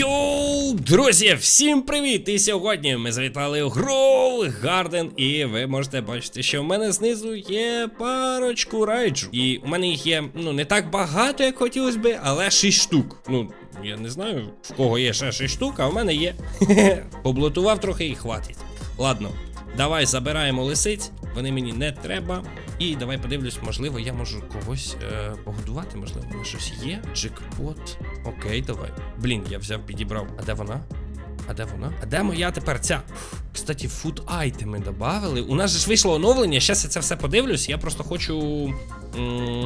Йоу, друзі, всім привіт! І сьогодні ми завітали у Гроул Гарден, і ви можете бачити, що в мене знизу є парочку райджу. І у мене їх є ну не так багато, як хотілося би, але 6 штук. Ну, я не знаю, в кого є ще 6 штук, а в мене є. Поблотував трохи і хватить. Ладно, давай забираємо лисиць, вони мені не треба. І давай подивлюсь, можливо, я можу когось е, погодувати, можливо, в мене щось є. Джекпот. Окей, давай. Блін, я взяв, підібрав. А де вона? А де вона? А де моя тепер ця? Кстати, фуд айтеми додавали. У нас же ж вийшло оновлення. Зараз я це все подивлюсь. Я просто хочу.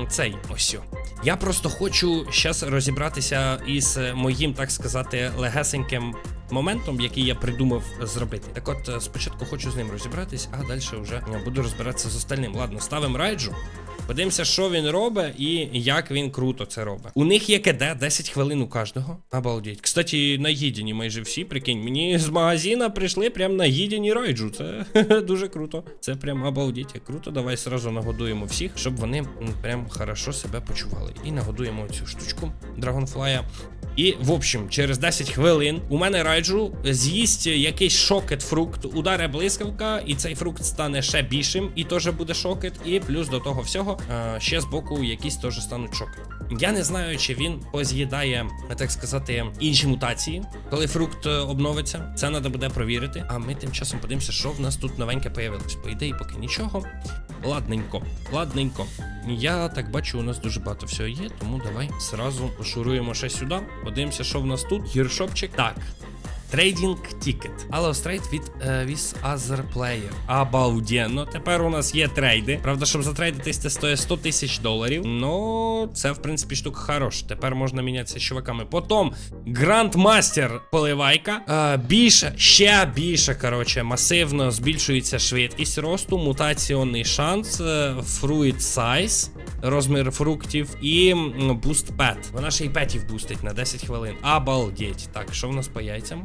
цей ось. Я просто хочу зараз розібратися із моїм, так сказати, легесеньким моментом, який я придумав зробити. Так от, е, спочатку хочу з ним розібратись, а далі вже е, буду розбиратися з остальним. Ладно, ставимо райджу. Подивимося, що він робить і як він круто це робить. У них є КД 10 хвилин у кожного. Обалдеть. Кстати, на їдені майже всі, прикинь, мені з магазина прийшли прям на їдені райджу. Це дуже круто. Це прям обалдеть. як Круто. Давай сразу нагодуємо всіх, щоб вони прям хорошо себе почували. І нагодуємо цю штучку Драгонфлая. І, в общем, через 10 хвилин у мене райджу з'їсть якийсь шокет фрукт, ударе блискавка, і цей фрукт стане ще більшим, і теж буде шокет. І плюс до того всього е, ще з боку якісь теж стануть шокет. Я не знаю, чи він поз'їдає, так сказати, інші мутації, коли фрукт е, обновиться. Це треба буде провірити. А ми тим часом подивимося, що в нас тут новеньке появилось. По ідеї, поки нічого. Ладненько, ладненько. Я так бачу, у нас дуже багато всього є, тому давай зразу пошуруємо ще сюди. Подивимося, що в нас тут. Гіршопчик. Так. Трейдинг тікет. Trade with, uh, with other player. Обалденно. Тепер у нас є трейди. Правда, щоб затрейдитись, це стоїть 100 тисяч доларів. Ну, це, в принципі, штука хороша. Тепер можна мінятися з чуваками. Потім Грандмастер поливайка. Е, більше, ще більше, коротше, масивно збільшується швидкість росту, мутаційний шанс, е, fruit size, розмір фруктів і буст пет. Вона ще й петів бустить на 10 хвилин. Обалдеть. Так, що в нас по яйцям?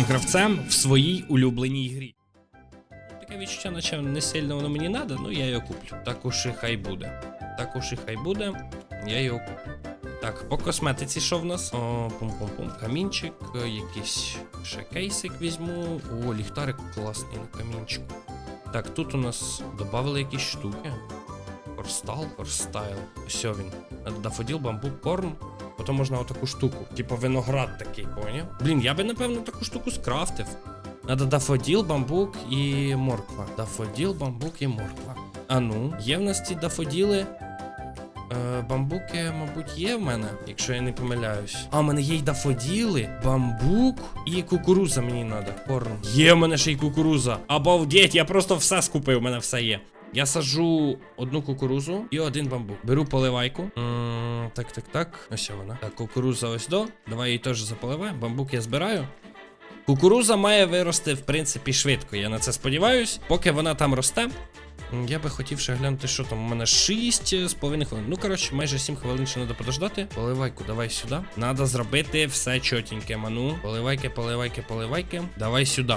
гравцем в своїй улюбленій грі. Таке відчуття, наче не сильно воно мені треба, ну я його куплю. Так уж і хай буде. Так уж і хай буде, я його куплю. Так, по косметиці що в нас? Пум-пум-пум. Камінчик, якийсь ще кейсик візьму. О, ліхтарик класний на камінчику. Так, тут у нас додали якісь штуки. Форстал, форстайл. Ось він. Дафоділ, бамбук, корм. Потім можна отаку штуку. Типу виноград такий, поняв? Блін, я би напевно таку штуку скрафтив. Надо дафоділ, бамбук і морква. Дафоділ, бамбук і морква. А ну, є в нас ці дафоділи. Е, бамбуки, мабуть, є в мене, якщо я не помиляюсь. А, в мене є й дафоділи, бамбук і кукуруза мені треба. Корм. Є в мене ще й кукуруза. Обалдеть, я просто все скупив, в мене все є. Я саджу одну кукурузу і один бамбук. Беру поливайку. Так, так, так. Ось вона. Так, кукуруза ось до. Давай її теж заполиваємо. Бамбук я збираю. Кукуруза має вирости, в принципі, швидко. Я на це сподіваюсь. Поки вона там росте. Я би хотів ще глянути, що там у мене 6 з половиною хвилин. Ну, коротше, майже 7 хвилин ще треба подождати. Поливайку, давай сюди. Надо зробити все чотеньке, ману. Поливайки, поливайки, поливайки. Давай сюди.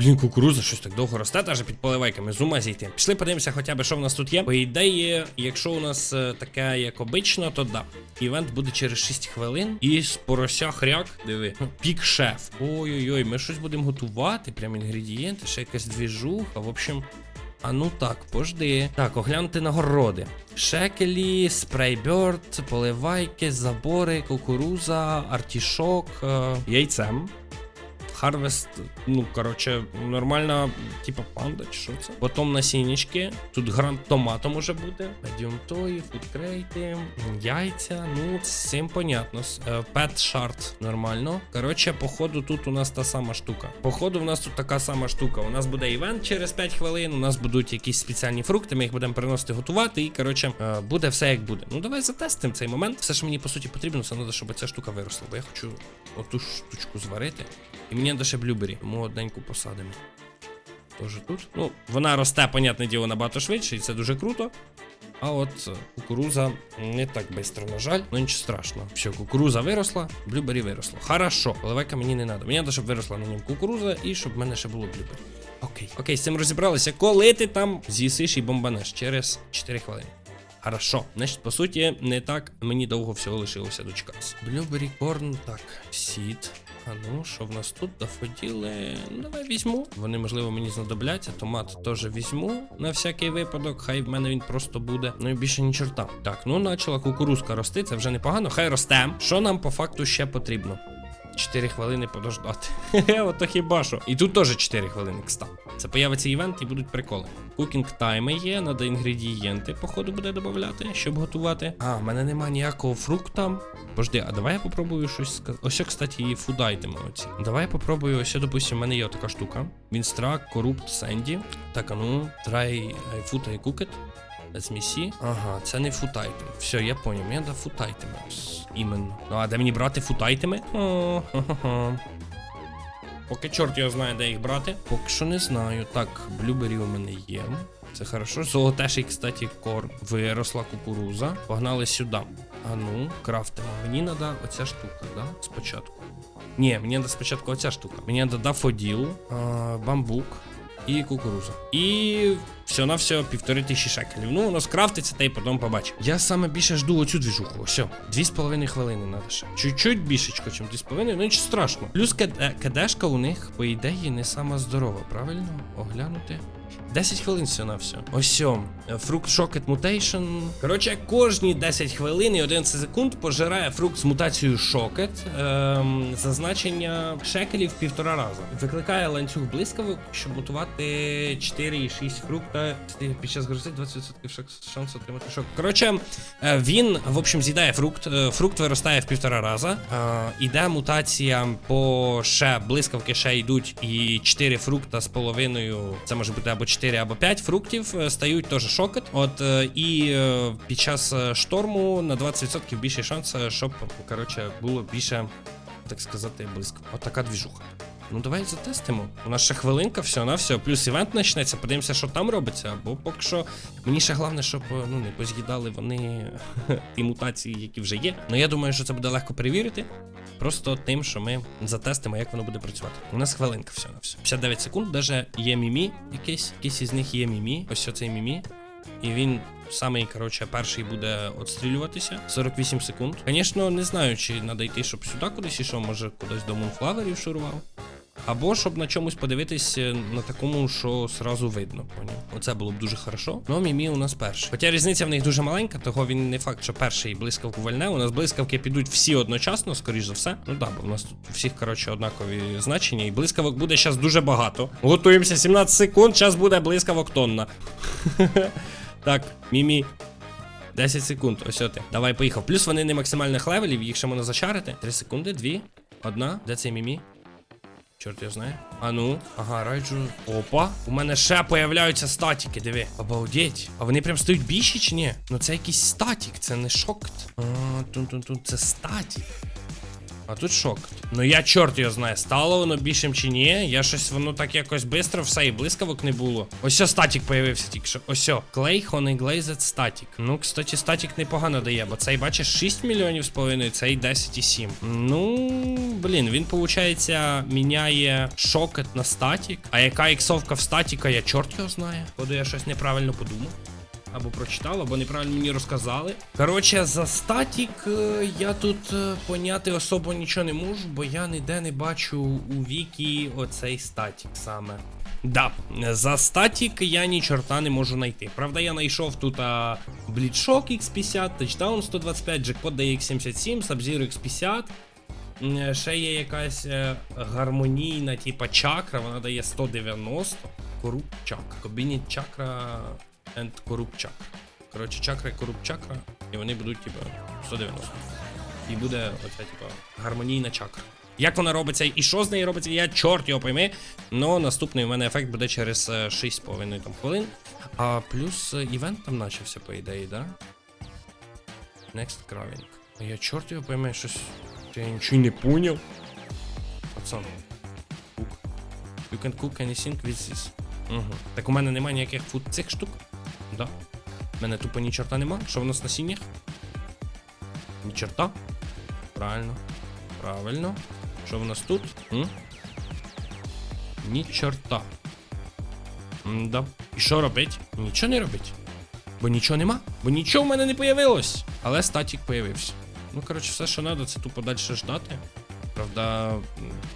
Блін, кукуруза щось так довго росте, аж під поливайками з ума зійти. Пішли подивимося хоча б, що в нас тут є. По ідеї, якщо у нас е, таке, як обично, то да. Івент буде через 6 хвилин. І з порося хряк. Диви. Пік шеф. Ой-ой-ой, ми щось будемо готувати. Прям інгредієнти, ще якась двіжуха. В общем. А ну так, пожди. Так, оглянути нагороди. Шекелі, спрейберт, поливайки, забори, кукуруза, артішок, е, яйцем. Harvest, ну, короче, нормальна, типа панда, чи що це? Потім насіннички. Тут грант томату може бути. Медіум тої, фудкрейти, яйця. Ну, з цим понятно. Пет шарт нормально. Коротше, походу, тут у нас та сама штука. Походу, у нас тут така сама штука. У нас буде івент через 5 хвилин. У нас будуть якісь спеціальні фрукти. Ми їх будемо приносити готувати. І коротше, е, буде все як буде. Ну давай затестимо цей момент. Все, що мені по суті потрібно, це треба, щоб ця штука виросла. Бо я хочу оту штучку зварити. І мені треба ще блюбері. Тому одненьку посадимо. Тоже тут. Ну, вона росте, понятне діло, набагато швидше, і це дуже круто. А от е, кукуруза не так швидко, на жаль, ну нічого страшного. Все, кукуруза виросла, блюбері виросло. Хорошо, поливайка мені не треба. Мені треба, щоб виросла на ньому кукуруза і щоб в мене ще було блюбері. Окей. Окей, з цим розібралися. Коли ти там з'їсиш і бомбанеш через 4 хвилини. Хорошо. Значить, по суті, не так мені довго всього лишилося дочекатися. Блюбері корн, так, сід. Ну, що в нас тут? Дофоділи. Ну, давай візьму. Вони, можливо, мені знадобляться. Томат теж візьму на всякий випадок. Хай в мене він просто буде. Ну і більше ні чорта. Так, ну почала кукурузка рости, це вже непогано. Хай росте. Що нам по факту ще потрібно? 4 хвилини подождати. Хе-хе, ото хіба що. І тут теж 4 хвилини, кстати. Це появиться івент і будуть приколи. Кукінг тайми є, треба інгредієнти, походу, буде додати, щоб готувати. А, в мене нема ніякого фрукта. Пожди, а давай я попробую щось сказати. Ось, кстати, і фуд айтеми оці. Давай я попробую, ось, допустим, в мене є така штука. Вінстрак, корупт, сенді. Так, а ну, try food I cook. See. Ага, це не футайтем. Все, я поняв, мені треба футайтеми. Іменно. Ну, а де мені брати футайтеми? О, хо-хо-хо. Поки чорт його знає, де їх брати. Поки що не знаю. Так, блюбері у мене є. Це хорошо. Золотеший, кстати, корм. Виросла кукуруза. Погнали сюди. А ну, крафтимо. Мені треба оця штука, да? Спочатку. Ні, мені треба спочатку оця штука. Мені треба дафоділ, а, бамбук і кукуруза. І все на все півтори тисячі шекелів. Ну, воно скрафтиться, та й потім побачимо. Я саме більше жду оцю двіжуху. Все, дві з половиною хвилини треба ще. Чуть-чуть більшечко, чим дві з половиною, ну нічого страшно. Плюс кед- кедешка у них, по ідеї, не сама здорова, правильно? Оглянути. 10 хвилин все на все. Ось фрукт Шокет Мутейшн. Коротше, кожні 10 хвилин і 11 секунд пожирає фрукт з мутацією Шокет. Ем, зазначення шекелів півтора рази. Викликає ланцюг блискавок, щоб мутувати 4,6 фрукта під час грози 20% шок- шанс отримати шок. Коротше, е, він, в общем, з'їдає фрукт. Е, Фрукт виростає в півтора рази. Е, Іде мутація по ще блискавки ще йдуть, і 4 фрукта з половиною. Це може бути або 4, або 5 фруктів е, стають теж шокет. От е, і е, під час шторму на 20% більший шанс, щоб коротше було більше, так сказати, блискавок. От така двіжуха. Ну давай затестимо. У нас ще хвилинка, все на все. Плюс івент почнеться, подивимося, що там робиться. Бо поки що мені ще головне, щоб е, ну не поз'їдали вони ті мутації, які вже є. Ну я думаю, що це буде легко перевірити. Просто тим, що ми затестимо, як воно буде працювати. У нас хвилинка все на все. 59 секунд, даже є мімі якийсь, якийсь із них є мімі. Ось оцей мімі. І він самий, коротше, перший буде отстрілюватися. 48 секунд. Звісно, не знаю, чи треба йти, щоб сюди кудись ішов, може кудись до мунфлаверів шурував. Або щоб на чомусь подивитись е, на такому, що сразу видно. Поняв? Оце було б дуже хорошо. Ну, мімі у нас перший. Хоча різниця в них дуже маленька, того він не факт, що перший блискавку вальне. У нас блискавки підуть всі одночасно, скоріш за все. Ну да, бо в нас тут всіх, коротше, однакові значення. І блискавок буде зараз дуже багато. Готуємося 17 секунд, зараз буде блискавок тонна. Так, мімі. 10 секунд, ось ти. Давай, поїхав. Плюс вони не максимальних левелів, їх ще можна зачарити. 3 секунди, 2, одна. Де цей мімі? Чорт я знаю. А ну, ага, райджу. Опа. У мене ще появляються статіки, диви. Обалдеть. А вони прям стають більші чи ні? Ну це якийсь статік, це не шокт. А, тун-тун-тун, це статік. А тут шок. Ну я чорт його знає, стало воно більшим чи ні. Я щось воно так якось швидко, все і блискавок не було. Ось о, статік появився тільки що. Ось о, Clay Honey Glazed статік. Ну, кстати, статік непогано дає, бо цей бачиш 6 мільйонів з половиною, цей 10,7. Ну, блін, він, виходить, міняє шокет на статік. А яка іксовка в статіка, я чорт його знає. Походу, я щось неправильно подумав. Або прочитав, або неправильно мені розказали. Коротше, за статік е, я тут е, поняти особо нічого не можу, бо я ніде не бачу у вікі оцей статік саме. Да, за статік я ні чорта не можу знайти. Правда, я знайшов тут а, Блідшок X50, Touchdown 125, Jackpot DX77, Sub-Zero X50. ще є якась е, гармонійна, типа чакра, вона дає 190. Коруп чакра. Комбіні чакра and коруп чакра. Коротше, чакра і коруп чакра, і вони будуть, типа, 190. І буде оця, типа, гармонійна чакра. Як вона робиться і що з нею робиться, я чорт його пойми. Но наступний у мене ефект буде через е, 6,5 там хвилин. А плюс е, івент там начався, по ідеї, да? Next Craving. Я чорт його пойме, щось. Я нічого не поняв. Пацан. You can cook anything with this. Угу. Так у мене немає ніяких фуд цих штук. Да. У мене тупо ні чорта нема. Що в нас на сінях? Ні чорта. Правильно. Правильно. Що в нас тут? М? Ні чорта. Да. І що робить? Нічого не робить. Бо нічого нема. Бо нічого в мене не появилось. Але статік появився. Ну, коротше, все, що треба, це тупо далі ждати. Правда,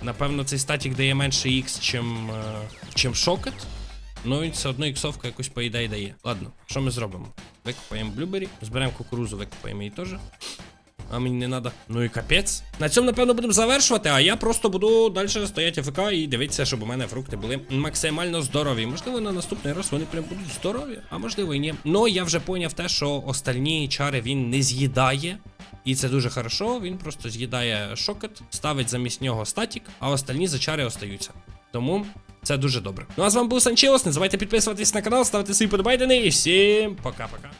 напевно, цей статік дає менше X, чим, е, чим шокет. Ну, він все одно іксовка якусь по ідеї дає. Ладно, що ми зробимо? Викопаємо блюбері, зберемо кукурузу, викопаємо її теж. А мені не треба. Ну і капець. На цьому, напевно, будемо завершувати, а я просто буду далі стояти АФК і дивитися, щоб у мене фрукти були максимально здорові. Можливо, на наступний раз вони прям будуть здорові, а можливо і ні. Ну я вже поняв те, що остальні чари він не з'їдає. І це дуже хорошо, він просто з'їдає шокет, ставить замість нього статік, а остальні зачари остаються. Тому це дуже добре. Ну а з вами був Санчеос. Не забувайте підписуватись на канал, ставити свої подобайдени і всім пока-пока.